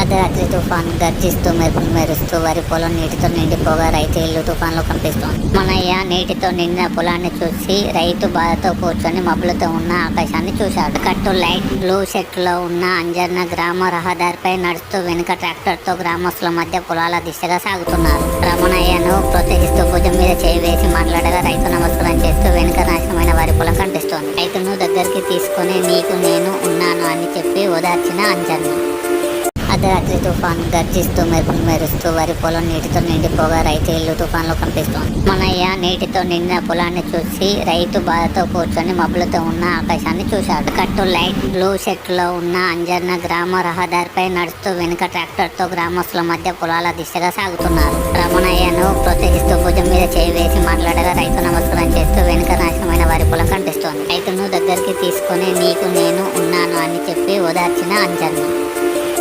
అర్ధరాత్రి తుఫాన్ గర్జిస్తూ మెరుపులు మెరుస్తూ వరి పొలం నీటితో నిండిపోగా రైతు ఇల్లు తుఫాన్లో కనిపిస్తోంది మనయ్య నీటితో నిండిన పొలాన్ని చూసి రైతు బాధతో కూర్చొని మబ్బులతో ఉన్న ఆకాశాన్ని చూశాడు. కట్టు లైట్ బ్లూ షర్ట్లో ఉన్న అంజర్న గ్రామ రహదారిపై నడుస్తూ వెనుక ట్రాక్టర్తో గ్రామస్తుల మధ్య పొలాల దిశగా సాగుతున్నారు. రమణయ్యను ప్రోత్సహిస్తూ భుజం మీద చేయి వేసి మాట్లాడగా రైతు నమస్కారం చేస్తూ వెనుక నాశనమైన వరి పొలం కనిపిస్తోంది రైతును దగ్గరికి తీసుకొని నీకు నేను ఉన్నాను అని చెప్పి ఓదార్చిన అంజర్న. అర్ధరాత్రి తుఫాన్ గర్జిస్తూ మెరుపులు మెరుస్తూ వరి పొలం నీటితో నిండిపోగా రైతు ఇల్లు తుఫాన్లో కనిపిస్తుంది మనయ్య నీటితో నిండిన పొలాన్ని చూసి రైతు బాధతో కూర్చొని మబ్బులతో ఉన్న ఆకాశాన్ని చూశాడు. కట్టు లైట్ బ్లూ షర్ట్లో ఉన్న అంజన్న గ్రామ రహదారిపై నడుస్తూ వెనుక ట్రాక్టర్తో గ్రామస్తుల మధ్య పొలాల దిశగా సాగుతున్నారు. రమణయ్యను ప్రోత్సహిస్తూ భుజం మీద చేయి వేసి మాట్లాడగా రైతు నమస్కారం చేస్తూ వెనుక నాశనమైన వరి పొలం కనిపిస్తోంది రైతును దగ్గరికి తీసుకొని నీకు నేను ఉన్నాను అని చెప్పి ఓదార్చిన అంజన్న.